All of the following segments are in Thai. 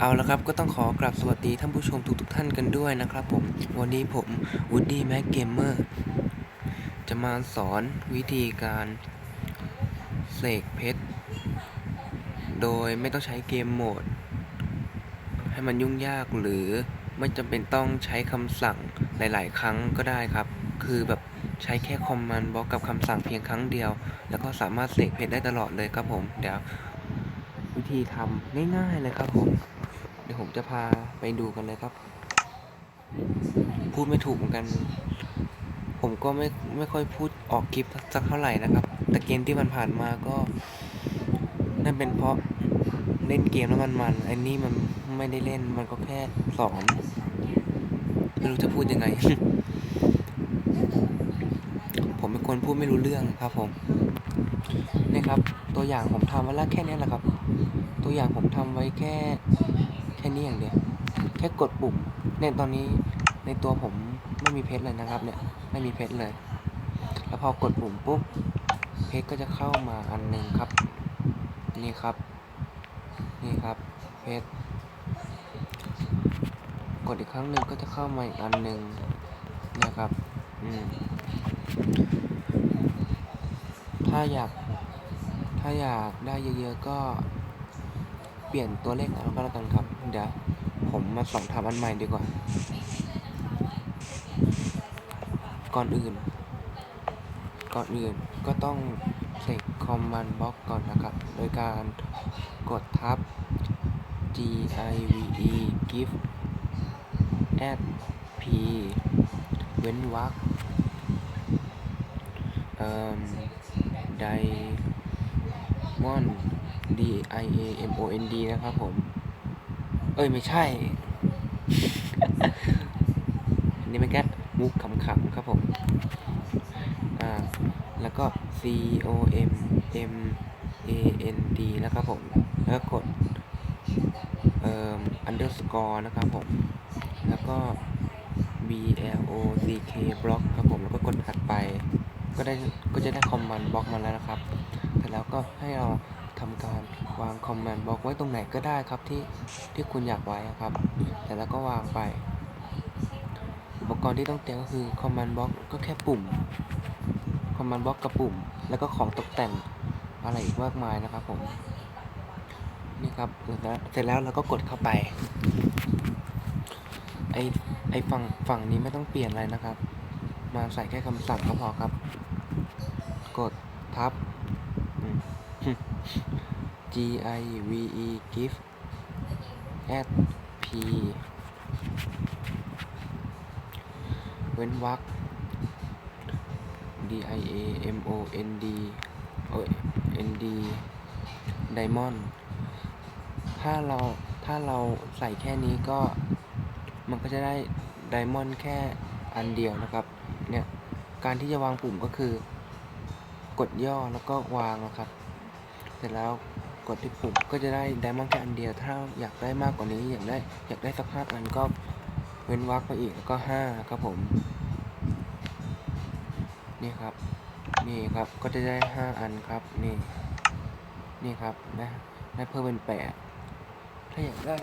เอาละครับก็ต้องขอกราบสวัสดีท่านผู้ชมทุกๆท่านกันด้วยนะครับผม วันนี้ผมวูดดี้แม็กเกมเมอร์จะมาสอนวิธีการเสกเพชร โดยไม่ต้องใช้เกมโหมด ให้มันยุ่งยากหรือไม่จำเป็นต้องใช้คำสั่งหลาย ๆ ครั้งก็ได้ครับ คือแบบใช้แค่คอมมานด์บล็อกกับคำสั่งเพียงครั้งเดียว แล้วก็สามารถเสกเพชรได้ตลอดเลยครับผมเดี๋ยว วิธีทำง่ายๆเลยครับผม เดี๋ยวผมจะพาไปดูกันเลยครับ พูดไม่ถูกเหมือนกัน ผมก็ไม่ไม่ค่อยพูดออกคลิปสักเท่าไหร่นะครับ แต่เกมที่มันผ่านมาก็ นั่นเป็นเพราะเล่นเกมแล้วมันมันไอ้นี่มันไม่ได้เล่นมันก็แค่สอนไม่รู้จะพูดยังไง ผมเป็นคนพูดไม่รู้เรื่องครับผมนี่ครับ ตัวอย่างผมทำไว้แล้วแค่นี้แหละครับ ตัวอย่างผมทำไว้แค่แค่นี้อย่างเดียว แค่กดปุ่มเนี่ยตอนนี้ในตัวผมไม่มีเพชรเลยนะครับ เนี่ยไม่มีเพชรเลย แล้วพอกดปุ่มปุ๊บเพชรก็จะเข้ามาอันหนึ่งครับ นี่ครับ นี่ครับเพชรกดอีกครั้งหนึ่งก็จะเข้ามาอีกอันหนึ่งนะครับอืมถ้าอยาก ถ้าอยากได้เยอะๆก็ ปลี่ยนตัวเลขเอาก็แล้วกันครับ เดี๋ยวผมมาสองทำอันใหม่ดีกว่า ก่อนอื่น ก่อนอื่นก็ต้องเสกคอมมานด์บล็อกก่อนนะครับ โดยการกดทับ G I V E give add P เว้นวรรคเอ่อ diamond D I A M O N D นะครับผม เอ้ย ไม่ใช่ อันนี้ไม่แก๊มุกขำๆครับผม อ่า แล้วก็ C O M M A N D นะครับผม แล้วก็กด เอ่อ underscore นะครับผม แล้วก็ B L O C K block ครับผม แล้วก็กดถัดไป ก็ได้ ก็จะได้คอมมานด์บล็อกมาแล้วนะครับ เสร็จแล้วก็ให้เรา ทำการวางคอมมนด์บล็อกไว้ตรงไหนก็ได้ครับที่ที่คุณอยากไว้ครับเสร็จแล้วก็วางไป อุปกรณ์ที่ต้องเตรียมก็คือคอมมนด์บล็อกก็แค่ปุ่มคอมมนด์บล็อกกับปุ่ม แล้วก็ของตกแต่งอะไรอีกมากมายนะครับผมนี่ครับเสร็จแล้วเสร็จแล้วเราก็กดเข้าไปไอไอฝั่งฝั่งนี้ไม่ต้องเปลี่ยนอะไรนะครับ มาใส่แค่คำสั่งก็พอครับ กดทับ G I V E give add P เว้นวรรค D I A M O N D โอ้ย N D diamond ถ้าเราถ้าเราใส่แค่นี้ก็มันก็จะได้ไดมอนด์แค่อันเดียวนะครับ เนี่ย การที่จะวางปุ่มก็คือ กดย่อแล้วก็วางนะครับ ร็จแล้วกดที่ปุ่มก็จะได้ไดมอนด์แค่อันเดียว ถ้าอยากได้มากกว่านี้อยากได้อยากได้สักห้าอันก็เว้นวรรคไปอีกแล้วก็ห้าครับผม นี่ครับ นี่ครับก็จะได้ห้าอันครับ นี่ นี่ครับนะได้เพิ่มเป็นแปดถ้าอยากได้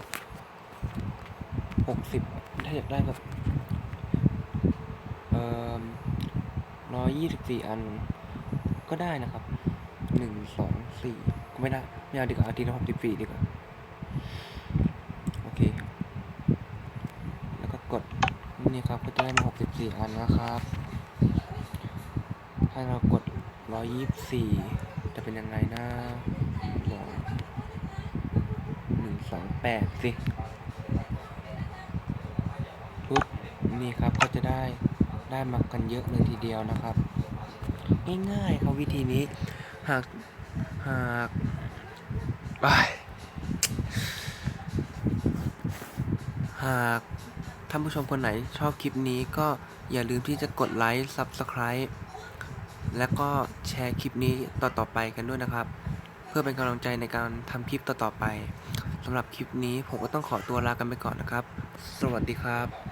หกสิบถ้าอยากได้แบบเอ่อร้อยยี่สิบสี่อันก็ได้นะครับ หนึ่งสองสี่ก็ไม่ได้ไม่เอาดีกว่าเอาทีละหกสิบสี่ดีกว่า โอเค แล้วก็กด นี่ครับก็จะได้มาหกสิบสี่อันนะครับ ถ้าเรากดร้อยยี่สิบสี่จะเป็นยังไงนะลองหนึ่งสองแปดสิปุ๊บนี่ครับก็จะได้ได้มากันเยอะเลยทีเดียวนะครับ ง่ายๆครับวิธีนี้ หากหากอ้ายหากท่านผู้ชมคนไหนชอบคลิปนี้ก็อย่าลืมที่จะกดไลค์ Subscribe แล้วก็แชร์คลิปนี้ต่อๆไปกันด้วยนะครับ เพื่อเป็นกำลังใจในการทำคลิปต่อๆไปสำหรับคลิปนี้ผมก็ต้องขอตัวลากันไปก่อนนะครับ สวัสดีครับ